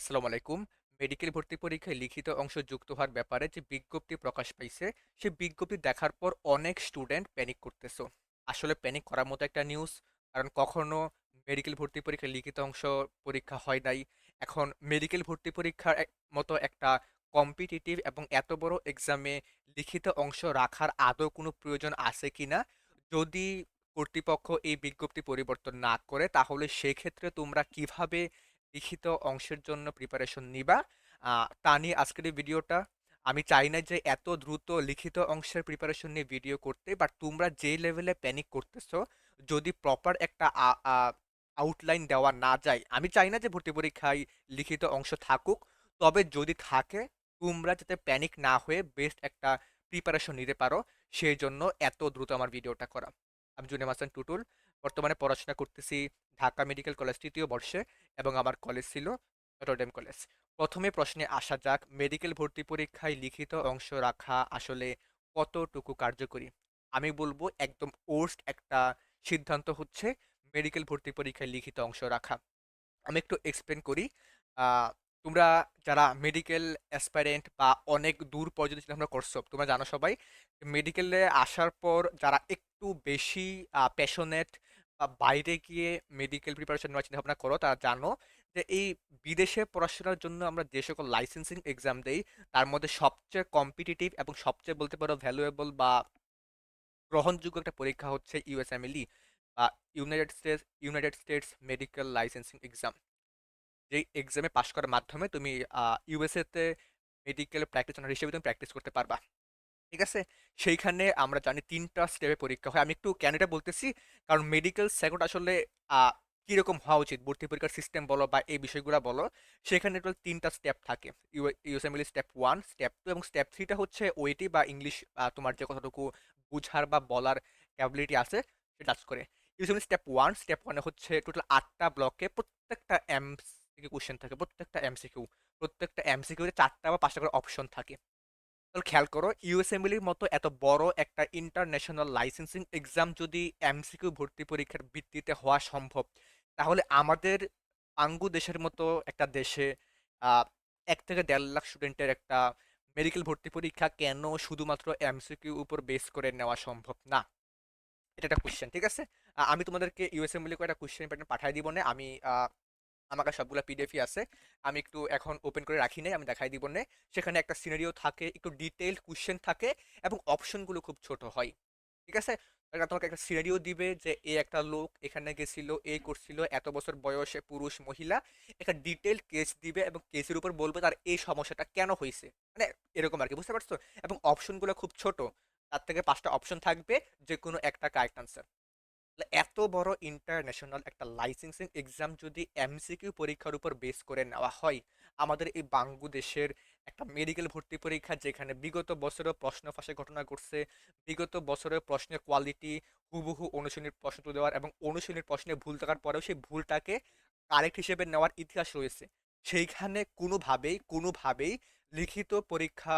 আসসালামু আলাইকুম। মেডিকেল ভর্তি পরীক্ষায় লিখিত অংশ যুক্ত হওয়ার ব্যাপারে যে বিজ্ঞপ্তি প্রকাশ পাইছে, সে বিজ্ঞপ্তি দেখার পর অনেক স্টুডেন্ট প্যানিক করতেছো। আসলে প্যানিক করার মতো একটা নিউজ কারণ কখনো মেডিকেল ভর্তি পরীক্ষায় লিখিত অংশ পরীক্ষা হয় নাই। এখন মেডিকেল ভর্তি পরীক্ষার মতো একটা কম্পিটিটিভ এবং এত বড় এক্সামে লিখিত অংশ রাখার আদৌ কোনো প্রয়োজন আছে কিনা? যদি কর্তৃপক্ষ এই বিজ্ঞপ্তি পরিবর্তন না করে, তাহলে সেক্ষেত্রে তোমরা কীভাবে লিখিত অংশের জন্য প্রিপারেশন নিবা। তা নিয়ে আজকের এই ভিডিওটা আমি চাই না যে এত দ্রুত লিখিত অংশের প্রিপারেশন নিয়ে ভিডিও করতে বাট তোমরা যে লেভেলে প্যানিক করতেছো, যদি প্রপার একটা আউটলাইন দেওয়া না যায়, আমি চাই না যে ভর্তি পরীক্ষায় লিখিত অংশ থাকুক, তবে যদি থাকে, তোমরা যাতে প্যানিক না হয়ে বেস্ট একটা প্রিপারেশন নিতে পারো, সেই জন্য এত দ্রুত আমার ভিডিওটা করা। আমি জুনিয়ার হাসান টুটুল বর্তমানে পড়াশোনা করতেছি ঢাকা মেডিকেল কলেজ তৃতীয় বর্ষে এবং আমার কলেজ ছিল নটরডেম কলেজ। প্রথমে প্রশ্নে আসা যাক, মেডিকেল ভর্তি পরীক্ষায় লিখিত অংশ রাখা আসলে কতটুকু কার্যকরী? আমি বলব একদম ওর্স্ট একটা সিদ্ধান্ত হচ্ছে মেডিকেল ভর্তি পরীক্ষায় লিখিত অংশ রাখা। আমি একটু এক্সপ্লেন করি তোমরা যারা মেডিকেল অ্যাসপাইরেন্ট বা অনেক দূর পর্যন্ত চিন্তাভাবনা করছ, তোমরা জানো সবাই মেডিকেলে আসার পর যারা একটু বেশি প্যাশনেট বা বাইরে গিয়ে মেডিকেল প্রিপারেশন নেওয়ার চিন্তা ভাবনা করো, তারা জানো যে এই বিদেশে পড়াশোনার জন্য আমরা যে সকল লাইসেন্সিং এক্সাম দেই, তার মধ্যে সবচেয়ে কম্পিটিটিভ এবং সবচেয়ে বলতে পারো ভ্যালুয়েবল বা গ্রহণযোগ্য একটা পরীক্ষা হচ্ছে ইউএসএমএলই বা United States United States medical licensing exam যেই এক্সামে পাশ করার মাধ্যমে তুমি ইউএসএতে মেডিকেল প্র্যাকটিশনার হিসেবে তুমি প্র্যাকটিস করতে পারবা। ঠিক আছে? সেইখানে আমরা জানি তিনটা স্টেপে পরীক্ষা হয়। আমি একটু কেন এটা বলতেছি, কারণ মেডিকেল সেক্টর আসলে কীরকম হওয়া উচিত? ভর্তি পরীক্ষার সিস্টেম বলো বা এই বিষয়গুলো বলো, সেখানে টোটাল তিনটা স্টেপ থাকে। USML step one step two এবং স্টেপ থ্রিটা হচ্ছে ওয়েটি বা ইংলিশ তোমার যে কতটুকু বুঝার বা বলার ক্যাপাবিলিটি আছে, সেটা টাচ করে। ইউএসএমএল স্টেপ ওয়ান স্টেপ ওয়ানে হচ্ছে টোটাল আটটা ব্লকে প্রত্যেকটা এমসিকিউ কোশ্চেন থাকে, প্রত্যেকটা এমসিকিউ প্রত্যেকটা এমসিকিউতে চারটা বা পাঁচটা করে অপশন থাকে। খেয়াল করো ইউএসএমএলির মতো এত বড় একটা ইন্টারন্যাশনাল লাইসেন্সিং এক্সাম যদি এমসিকিউ ভর্তি পরীক্ষার ভিত্তিতে হওয়া সম্ভব, তাহলে আমাদের আঙ্গু দেশের মতো একটা দেশে এক থেকে দেড় লাখ স্টুডেন্টের একটা মেডিকেল ভর্তি পরীক্ষা কেন শুধুমাত্র এমসিকিউ উপর বেস করে নেওয়া সম্ভব না? এটা একটা কোশ্চেন ঠিক আছে? আমি তোমাদেরকে ইউএসএমএলি করে একটা কোশ্চেন প্যাটার্ন পাঠিয়ে দিব না, আমি আমার কাছে সবগুলো পিডিএফই আছে। আমি একটু এখন ওপেন করে রাখি নাই, আমি দেখাই দিব না। সেখানে একটা সিনারিও থাকে, একটু ডিটেইলড কোশ্চেন থাকে এবং অপশনগুলো খুব ছোট হয়। ঠিক আছে? তোমাকে একটা সিনারিও দিবে যে এ একটা লোক এখানে গেছিল এই করছিল, এত বছর বয়সে পুরুষ, মহিলা। একটা ডিটেইলড কেস দিবে এবং কেসের উপর বলবে তার এই সমস্যাটা কেন হয়েছে? মানে এরকম আর কি বুঝতে পারছ? এবং অপশনগুলো খুব ছোট। তার থেকে পাঁচটা অপশন থাকবে যে কোনো একটা কারেক্ট আনসার এত বড় ইন্টারন্যাশনাল একটা লাইসেন্সিং এক্সাম যদি এমসিকিউ পরীক্ষার উপর বেস করে নেওয়া হয়, আমাদের এই বাংলাদেশের একটা মেডিকেল ভর্তি পরীক্ষা যেখানে বিগত বছরেও প্রশ্ন ফাঁসে ঘটনা ঘটছে, বিগত বছরের প্রশ্নের কোয়ালিটি হুবহু অনুশীলনীর প্রশ্ন তুলে দেওয়ার এবং অনুশীলনীর প্রশ্নে ভুল থাকার পরেও সেই ভুলটাকে কারেক্ট হিসেবে নেওয়ার ইতিহাস রয়েছে। সেইখানে কোনোভাবেই কোনোভাবেই লিখিত পরীক্ষা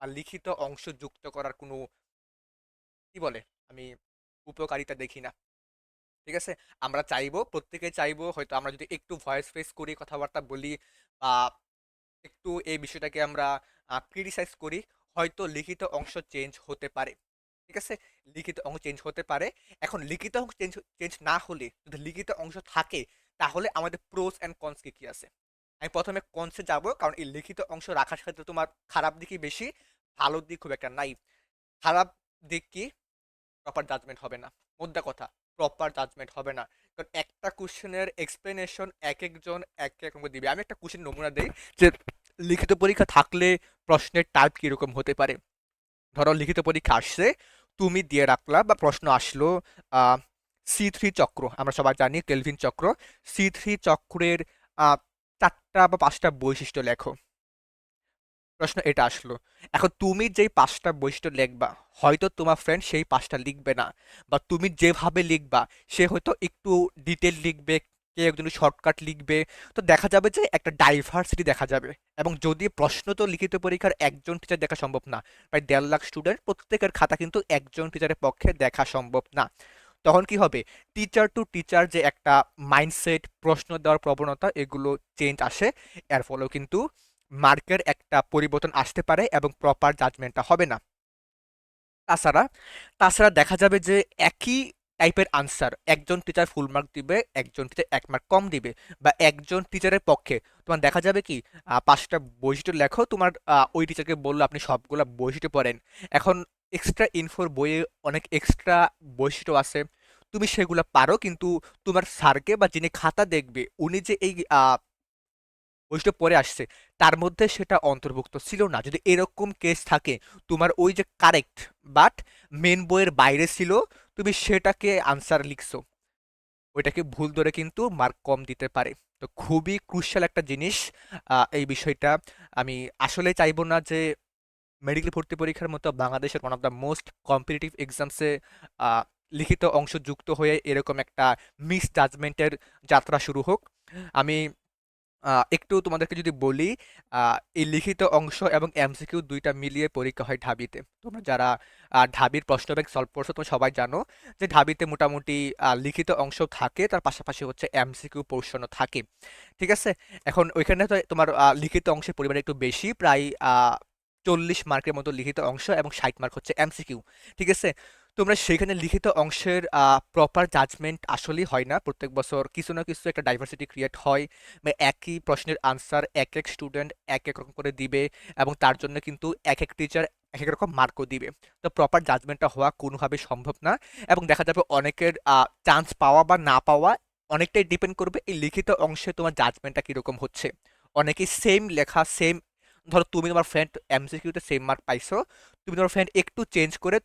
আর লিখিত অংশ যুক্ত করার কোনো, কি বলে? আমি উপকারিতা দেখি না। ঠিক আছে? আমরা চাইব, প্রত্যেকে চাইব, হয়তো আমরা যদি একটু ভয়েস ফেস করি, কথাবার্তা বলি বা একটু এই বিষয়টাকে আমরা ক্রিটিসাইজ করি, হয়তো লিখিত অংশ চেঞ্জ হতে পারে। ঠিক আছে? লিখিত অংশ চেঞ্জ হতে পারে। এখন লিখিত অংশ চেঞ্জ চেঞ্জ না হলে, যদি লিখিত অংশ থাকে, তাহলে আমাদের প্রোস অ্যান্ড কনস কি কি আছে? আমি প্রথমে কনসে যাব, কারণ এই লিখিত অংশ রাখার ক্ষেত্রে তোমার খারাপ দিকই বেশি, ভালো দিক খুব একটা নাই। খারাপ দিক কি? প্রপার জাজমেন্ট হবে না। মোদ্দা কথা প্রপার জাজমেন্ট হবে না। কারণ একটা কোশ্চেনের এক্সপ্লেনেশন এক একজন এক এক রকম দিবে। আমি একটা কোশ্চেন নমুনা দিই যে লিখিত পরীক্ষা থাকলে প্রশ্নের টাইপ কীরকম হতে পারে? ধরো লিখিত পরীক্ষা আসছে, তুমি দিয়ে রাখলা বা প্রশ্ন আসলো সি থ্রি চক্র, আমরা সবাই জানি কেলভিন চক্র। সি থ্রি চক্রের চারটা বা পাঁচটা বৈশিষ্ট্য লেখো। প্রশ্ন এটা আসলো। এখন তুমি যেই পাঁচটা বৈশিষ্ট্য লিখবা, হয়তো তোমার ফ্রেন্ড সেই পাঁচটা লিখবে না বা তুমি যেভাবে লিখবা, সে হয়তো একটু ডিটেল লিখবে, কে একজন শর্টকাট লিখবে। তো দেখা যাবে যে একটা ডাইভার্সিটি দেখা যাবে এবং যদি প্রশ্ন তো লিখিত পরীক্ষার একজন টিচার দেখা সম্ভব না, প্রায় দেড় লাখ স্টুডেন্ট প্রত্যেকের খাতা কিন্তু একজন টিচারের পক্ষে দেখা সম্ভব না। তখন কি হবে? টিচার টু টিচার যে একটা মাইন্ডসেট প্রশ্ন দেওয়ার প্রবণতা, এগুলো চেঞ্জ আসে। এর ফলেও কিন্তু মার্কের একটা পরিবর্তন আসতে পারে এবং প্রপার জাজমেন্টটা হবে না। তাছাড়া তাছাড়া দেখা যাবে যে একই টাইপের আনসার একজন টিচার ফুল মার্ক দিবে, একজন টিচার এক মার্ক কম দিবে বা একজন টিচারের পক্ষে। তোমার দেখা যাবে কি পাঁচটা বৈশিষ্ট্য লেখো, তোমার ওই টিচারকে বলল আপনি সবগুলো বৈশিষ্ট্য পড়েন। এখন এক্সট্রা ইনফোর বইয়ে অনেক এক্সট্রা বৈশিষ্ট্য আছে। তুমি সেগুলো পারো, কিন্তু তোমার স্যারকে বা যিনি খাতা দেখবে, উনি যে এই বৈশিষ্ট্য পরে আসছে। তার মধ্যে সেটা অন্তর্ভুক্ত ছিল না। যদি এরকম কেস থাকে, তোমার ওই যে কারেক্ট বাট মেন বইয়ের বাইরে ছিল, তুমি সেটাকে আনসার লিখছো। ওইটাকে ভুল ধরে কিন্তু মার্ক কম দিতে পারে। তো খুবই ক্রুশাল একটা জিনিস এই বিষয়টা। আমি আসলে চাইব না যে মেডিকেল ভর্তি পরীক্ষার মতো বাংলাদেশের one of the most competitive এক্সামসে লিখিত অংশ যুক্ত হয়ে এরকম একটা মিস জাজমেন্টের যাত্রা শুরু হোক। আমি একটু তোমাদেরকে যদি বলি এই লিখিত অংশ এবং এমসিকিউ দুইটা মিলিয়ে পরীক্ষা হয় ঢাবিতে। তোমরা যারা ঢাবির প্রশ্ন ব্যাংক সলভ করছ তোমরা সবাই জানো যে ঢাবিতে মোটামুটি লিখিত অংশ থাকে, তার পাশাপাশি হচ্ছে এমসিকিউ পোর্শনও থাকে। ঠিক আছে? এখন ওইখানে তো তোমার লিখিত অংশের পরিমাণ একটু বেশি, প্রায় চল্লিশ মার্কের মতো লিখিত অংশ এবং ষাট মার্ক হচ্ছে এমসিকিউ। ঠিক আছে? তোমরা সেখানে লিখিত অংশের প্রপার জাজমেন্ট আসলেই হয় না। প্রত্যেক বছর কিছু না কিছু একটা ডাইভার্সিটি ক্রিয়েট হয়। বা একই প্রশ্নের আনসার এক এক স্টুডেন্ট এক এক রকম করে দিবে এবং তার জন্য কিন্তু এক এক টিচার এক এক রকম মার্কও দিবে। তো প্রপার জাজমেন্টটা হওয়া কোনোভাবে সম্ভব না এবং দেখা যাবে অনেকের চান্স পাওয়া বা না পাওয়া অনেকটাই ডিপেন্ড করবে এই লিখিত অংশে তোমার জাজমেন্টটা কীরকম হচ্ছে। অনেকেই সেম লেখা সেম ধরো তুমি তোমার ফ্রেন্ড এমসিকিউতে সেম মার্ক পাইছো। তুমি তোমার ফ্রেন্ড একটু চেঞ্জ করে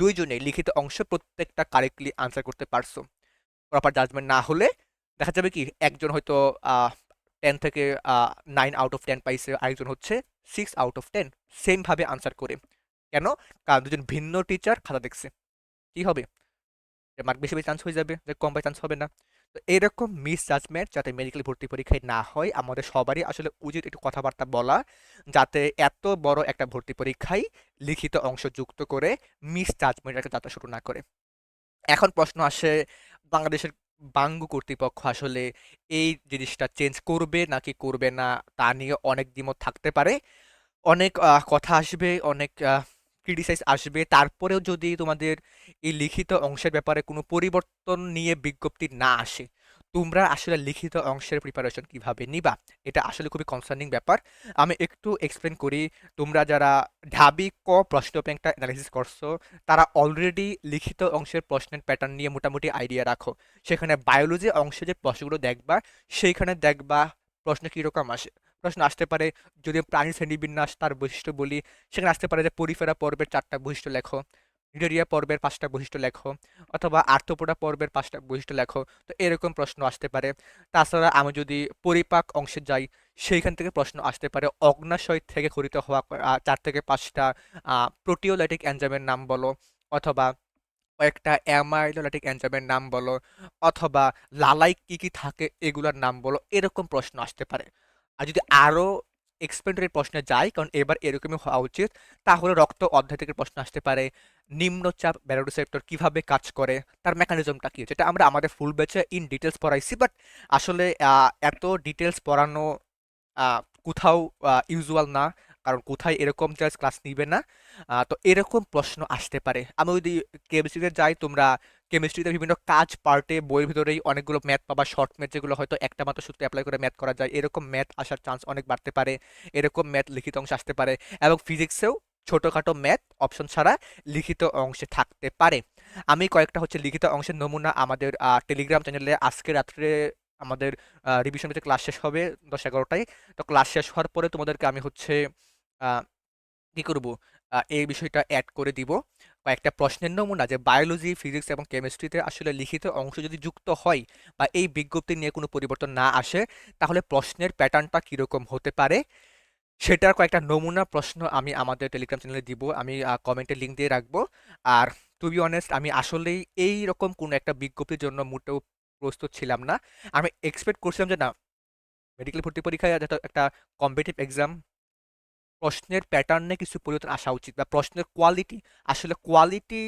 দুইজনে লিখিত অংশ প্রত্যেকটা কারেক্টলি আনসার করতে পারছ। প্রপার জাজমেন্ট না হলে দেখা যাবে কি, একজন হয়তো টেন থেকে নাইন আউট অফ টেন পাইছে, আরেকজন হচ্ছে সিক্স আউট অফ টেন সেমভাবে আনসার করে। কেন? কারণ দুজন ভিন্ন টিচার খাতা দেখছে। কি হবে? মার্ক বেশি বেশি চান্স হয়ে যাবে, যে কম বাই চান্স হবে না। এরকম মিস জাজমেন্ট যাতে মেডিকেল ভর্তি পরীক্ষায় না হয়, আমাদের সবারই আসলে উচিত একটু কথাবার্তা বলা, যাতে এত বড় একটা ভর্তি পরীক্ষায় লিখিত অংশ যুক্ত করে মিস জাজমেন্ট একটা যাত্রা শুরু না করে। এখন প্রশ্ন আসে, বাংলাদেশের বাঙ্গু কর্তৃপক্ষ আসলে এই জিনিসটা চেঞ্জ করবে নাকি করবে না তা নিয়ে অনেক দ্বিমত থাকতে পারে। অনেক কথা আসবে, অনেক ক্রিটিসাইজ আসবে, তারপরেও যদি তোমাদের এই লিখিত অংশের ব্যাপারে কোনো পরিবর্তন নিয়ে বিজ্ঞপ্তি না আসে, তোমরা আসলে লিখিত অংশের প্রিপারেশন কীভাবে নিবা? এটা আসলে খুবই কনসার্নিং ব্যাপার। আমি একটু এক্সপ্লেন করি, তোমরা যারা ঢাবি ক প্রশ্ন ব্যাংকটা অ্যানালাইসিস করছ, তারা অলরেডি লিখিত অংশের প্রশ্নের প্যাটার্ন নিয়ে মোটামুটি আইডিয়া রাখো। সেখানে বায়োলজি অংশে যে প্রশ্নগুলো দেখবা, সেইখানে দেখবা প্রশ্ন কীরকম আসে। প্রশ্ন আসতে পারে, যদি প্রাণী শ্রেণীবিন্যাস তার বৈশিষ্ট্য বলি, সেখানে আসতে পারে যে পরিফেরা পর্বের চারটা বৈশিষ্ট্য লেখো নিডারিয়া পর্বের পাঁচটা বৈশিষ্ট্য লেখো, অথবা আর্থপোডা পর্বের পাঁচটা বৈশিষ্ট্য লেখো, তো এরকম প্রশ্ন আসতে পারে। তাছাড়া আমি যদি পরিপাক অংশে যাই, সেইখান থেকে প্রশ্ন আসতে পারে অগ্নাশয় থেকে খরিত হওয়া চার থেকে পাঁচটা প্রোটিওলাইটিক এনজাইমের নাম বলো, অথবা কয়েকটা অ্যামাইলোলাইটিক এনজাইমের নাম বলো, অথবা লালাই কি কি থাকে এগুলোর নাম বলো, এরকম প্রশ্ন আসতে পারে। আর যদি আরও এক্সপেন্ডারি প্রশ্নে যাই, কারণ এবার এরকমই হওয়া উচিত, তাহলে রক্ত অধ্যায় থেকে প্রশ্ন আসতে পারে, নিম্নচাপ ব্যারোরিসেপ্টর কীভাবে কাজ করে, তার মেকানিজমটা কি? যেটা আমরা আমাদের ফুল ব্যাচে ইন ডিটেলস পড়াইছি বাট আসলে এত ডিটেলস পড়ানো কোথাও ইউজুয়াল না, কারণ কোথায় এরকম জাস্ট ক্লাস নিবে না তো এরকম প্রশ্ন আসতে পারে। আমি যদি কেমিস্ট্রিতে যাই, তোমরা কেমিস্ট্রিতে বিভিন্ন কাজ পার্টে বইয়ের ভিতরেই অনেকগুলো ম্যাথ পাবা শর্ট ম্যাথ যেগুলো হয়তো একটা মাত্র সূত্রে অ্যাপ্লাই করে ম্যাথ করা যায়, এরকম ম্যাথ আসার চান্স অনেক বাড়তে পারে, এরকম ম্যাথ লিখিত অংশ আসতে পারে এবং ফিজিক্সেও ছোটোখাটো ম্যাথ অপশন ছাড়া লিখিত অংশে থাকতে পারে। আমি কয়েকটা হচ্ছে লিখিত অংশের নমুনা আমাদের টেলিগ্রাম চ্যানেলে আজকে রাত্রে আমাদের রিভিশন পেতে ক্লাস শেষ হবে দশ এগারোটায়। তো ক্লাস শেষ হওয়ার পরে তোমাদেরকে আমি হচ্ছে কি করব? এই বিষয়টা অ্যাড করে দিব। কয়েকটা প্রশ্নের নমুনা যে বায়োলজি ফিজিক্স এবং কেমিস্ট্রিতে আসলে লিখিত অংশ যদি যুক্ত হয় বা এই বিজ্ঞপ্তি নিয়ে কোনো পরিবর্তন না আসে, তাহলে প্রশ্নের প্যাটার্নটা কীরকম হতে পারে? সেটার কয়েকটা নমুনা প্রশ্ন আমি আমাদের টেলিগ্রাম চ্যানেলে দিব, আমি কমেন্টে লিঙ্ক দিয়ে রাখব। আর টু বি অনেস্ট আমি আসলেই এই রকম কোনো একটা বিজ্ঞপ্তির জন্য মোটেও প্রস্তুত ছিলাম না। আমি এক্সপেক্ট করছিলাম যে না মেডিকেল ভর্তি পরীক্ষায় একটা কম্পিটিটিভ এক্সাম প্রশ্নের প্যাটার্নে কিছু পরিবর্তন আসা উচিত বা প্রশ্নের কোয়ালিটি আসলে কোয়ালিটি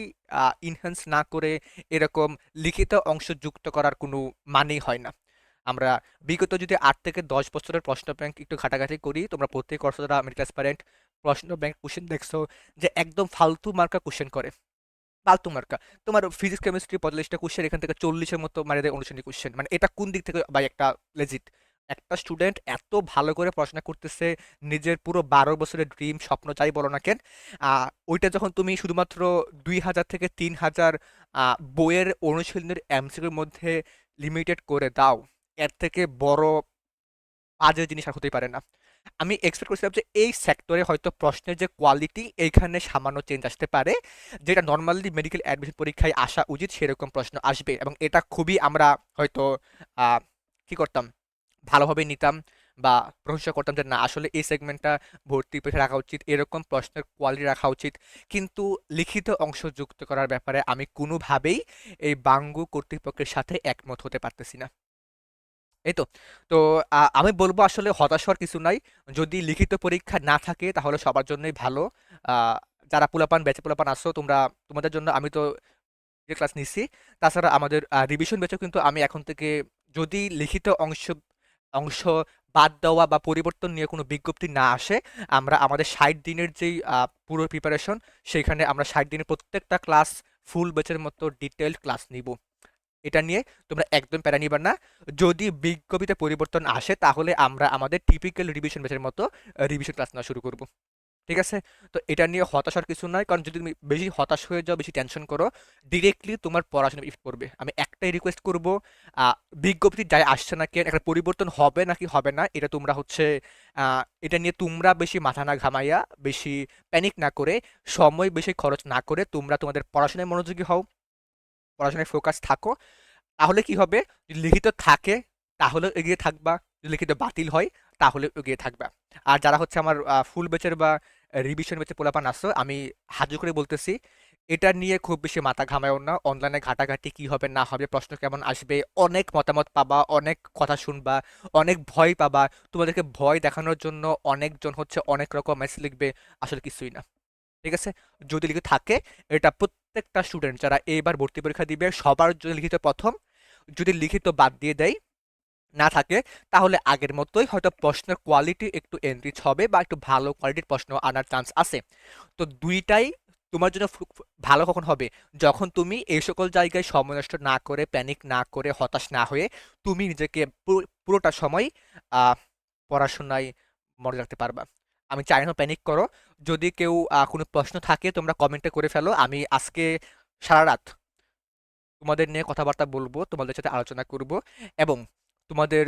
ইনহ্যান্স না করে এরকম লিখিত অংশ যুক্ত করার কোনো মানেই হয় না। আমরা বিগত যদি আট থেকে দশ বছরের প্রশ্ন ব্যাংক একটু ঘাটাঘাটি করি, তোমরা প্রত্যেক বর্ষ যারা আমি ট্রান্সপারেন্ট প্রশ্ন ব্যাংক কোশ্চেন দেখছ যে একদম ফালতু মার্কা কোশ্চেন করে। ফালতু মার্কা তোমার ফিজিক্স কেমিস্ট্রি পঁয়তাল্লিশটা কোশ্চেন এখান থেকে চল্লিশের মতো মানে দেয় অনুষঙ্গিক কোশ্চেন মানে এটা কোন দিক থেকে ভাই একটা লেজিট একটা স্টুডেন্ট এত ভালো করে পড়াশোনা করতেছে, নিজের পুরো বারো বছরের ড্রিম স্বপ্ন যাই বলো না কেন ওইটা যখন তুমি শুধুমাত্র দুই হাজার থেকে তিন হাজার বইয়ের অনুশীলনের এমসিকিউর মধ্যে লিমিটেড করে দাও, এর থেকে বড় বাজে জিনিস আর হতেই পারে না। আমি এক্সপেক্ট করছিলাম যে এই সেক্টরে হয়তো প্রশ্নের যে কোয়ালিটি এইখানে সামান্য চেঞ্জ আসতে পারে, যেটা নর্মালি মেডিকেল অ্যাডমিশন পরীক্ষায় আসা উচিত সেরকম প্রশ্ন আসবে এবং এটা খুবই আমরা হয়তো কি করতাম? ভালোভাবে নিতাম বা প্রশংসা করতাম যে, না, আসলে এই সেগমেন্টটা ভর্তি পরীক্ষা রাখা উচিত, এরকম প্রশ্নের কোয়ালিটি রাখা উচিত। কিন্তু লিখিত অংশ যুক্ত করার ব্যাপারে আমি কোনোভাবেই এই বাঙ্গু কর্তৃপক্ষের সাথে একমত হতে পারতেছি না। এই তো তো আমি বলব আসলে হতাশ হওয়ার কিছু নাই। যদি লিখিত পরীক্ষা না থাকে, তাহলে সবার জন্যই ভালো। যারা পোলাপান, ব্যাচে পোলাপান আসছো তোমরা, তোমাদের জন্য আমি তো ক্লাস নিচ্ছি তাছাড়া আমাদের রিভিশন ব্যাচেও কিন্তু আমি এখন থেকে যদি লিখিত অংশ অংশ বাদ দেওয়া বা পরিবর্তন নিয়ে কোনো বিজ্ঞপ্তি না আসে। আমরা আমাদের ষাট দিনের যেই পুরো প্রিপারেশন সেইখানে আমরা ষাট দিনের প্রত্যেকটা ক্লাস ফুল ব্যাচের মতো ডিটেলড ক্লাস নিব। এটা নিয়ে তোমরা একদম প্যারা নিবার না। যদি বিজ্ঞপ্তিতে পরিবর্তন আসে, তাহলে আমরা আমাদের টিপিক্যাল রিভিশন ব্যাচের মতো রিভিশন ক্লাস নেওয়া শুরু করব। ঠিক আছে? তো এটা নিয়ে হতাশার কিছু নয় কারণ যদি তুমি বেশি হতাশ হয়ে যাও, বেশি টেনশন করো ডিরেক্টলি তোমার পড়াশোনা ইফেক্ট করবে। আমি একটাই রিকোয়েস্ট করব বিজ্ঞপ্তি যাই আসছে না কেন, একটা পরিবর্তন হবে নাকি হবে না, এটা তোমরা হচ্ছে এটা নিয়ে তোমরা বেশি মাথা না ঘামাইয়া, বেশি প্যানিক না করে, সময় বেশি খরচ না করে তোমরা তোমাদের পড়াশোনায় মনোযোগী হও, পড়াশোনায় ফোকাস থাকো। তাহলে কি হবে? লিখিত থাকে তাহলে এগিয়ে থাকবা। লিখিত বাতিল হয় তাহলে এগিয়ে থাকবা। আর যারা হচ্ছে আমার ফুল বেচের বা রিভিশন বেচের পোলাপান আসছো, আমি হাজু করে বলতেছি, এটা নিয়ে খুব বেশি মাথা ঘামায়ও না। অনলাইনে ঘাটাঘাটি কি হবে, না হবে, প্রশ্ন কেমন আসবে, অনেক মতামত পাবা, অনেক কথা শুনবা, অনেক ভয় পাবা। তোমাদেরকে ভয় দেখানোর জন্য অনেকজন হচ্ছে অনেক রকম মেসেজ লিখবে, আসলে কিছুই না। ঠিক আছে? যদি লিখে থাকে, এটা প্রত্যেকটা স্টুডেন্ট যারা এইবার ভর্তি পরীক্ষা দিবে, সবার জন্য লিখিত প্রথম। যদি লিখিত বাদ দিয়ে দেয় না থাকে, তাহলে আগের মতোই হয়তো প্রশ্নের কোয়ালিটি একটু এনরিচ হবে বা একটু ভালো কোয়ালিটির প্রশ্ন আনার চান্স আছে। তো দুইটাই তোমার জন্য ভালো কখন হবে? যখন তুমি এই সকল জায়গায় সময় নষ্ট না করে প্যানিক না করে, হতাশ না হয়ে তুমি নিজেকে পুরোটা সময় পড়াশোনায় মনে রাখতে পারবা। আমি চাই না প্যানিক করো। যদি কেউ কোনো প্রশ্ন থাকে, তোমরা কমেন্টে করে ফেলো। আমি আজকে সারা রাত তোমাদের নিয়ে কথাবার্তা বলব, তোমাদের সাথে আলোচনা করব এবং তোমাদের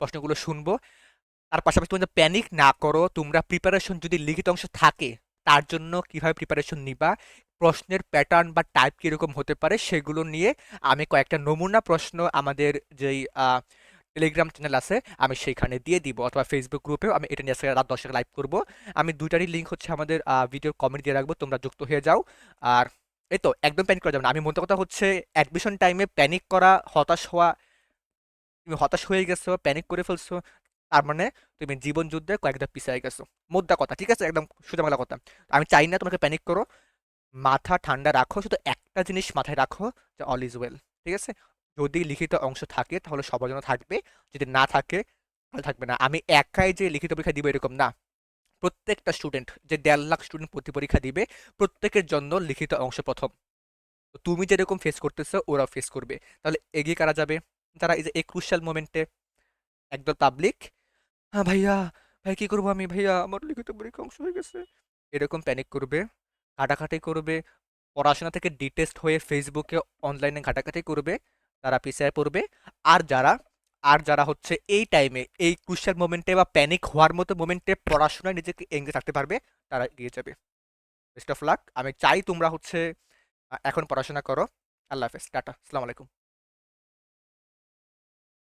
প্রশ্নগুলো শুনব। তার পাশাপাশি তোমরা প্যানিক না করো। তোমরা প্রিপারেশন যদি লিখিত অংশ থাকে, তার জন্য কীভাবে প্রিপারেশন নিবা, প্রশ্নের প্যাটার্ন বা টাইপ কীরকম হতে পারে সেগুলো নিয়ে আমি কয়েকটা নমুনা প্রশ্ন আমাদের যেই টেলিগ্রাম চ্যানেল আছে, আমি সেইখানে দিয়ে দিব অথবা ফেসবুক গ্রুপেও আমি এটা নিয়ে রাত দশটা লাইভ করব। আমি দুইটারই লিঙ্ক হচ্ছে আমাদের ভিডিও কমেন্ট দিয়ে রাখব, তোমরা যুক্ত হয়ে যাও। আর এই তো, একদম প্যানিক করা যাবে না। আমি মূলত কথা হচ্ছে অ্যাডমিশন টাইমে প্যানিক করা, হতাশ হওয়া তুমি হতাশ হয়ে গেছো প্যানিক করে ফেলছো, তার মানে তুমি জীবন যুদ্ধে কয়েকটা পিছিয়ে গেছো। মোদ্দা কথা, ঠিক আছে? একদম সোজা বাংলা কথা আমি চাই না তোমাকে প্যানিক করো। মাথা ঠান্ডা রাখো, শুধু একটা জিনিস মাথায় রাখো যে অল ইজ ওয়েল ঠিক আছে? যদি লিখিত অংশ থাকে তাহলে সবার জন্য থাকবে, যদি না থাকে তাহলে থাকবে না। আমি একাই যে লিখিত পরীক্ষা দিব এরকম না। প্রত্যেকটা স্টুডেন্ট যে দেড় লাখ স্টুডেন্ট প্রতি পরীক্ষা দিবে, প্রত্যেকের জন্য লিখিত অংশ প্রথম। তুমি যেরকম ফেস করতেছো, ওরাও ফেস করবে। তাহলে এগিয়ে কারা যাবে? যারা এই যে এই ক্রুশাল মোমেন্টে একদল পাবলিক হ্যাঁ ভাইয়া, ভাই কী করব আমি? ভাইয়া, আমার লিখিত পরীক্ষা অংশ হয়ে গেছে। এরকম প্যানিক করবে ঘাটাঘাটি করবে, পড়াশোনা থেকে ডিটেস্ট হয়ে ফেসবুকে অনলাইনে ঘাটাঘাটি করবে, তারা পিছিয়ে পড়বে। আর যারা আর যারা হচ্ছে এই টাইমে এই ক্রুশাল মোমেন্টে বা প্যানিক হওয়ার মতো মোমেন্টে পড়াশোনায় নিজেকে এঙ্গেজ রাখতে পারবে, তারা এগিয়ে যাবে। বেস্ট অফ লাক আমি চাই তোমরা হচ্ছে এখন পড়াশোনা করো। আল্লাহ হাফেজ, টাটা, আসসালামু আলাইকুম।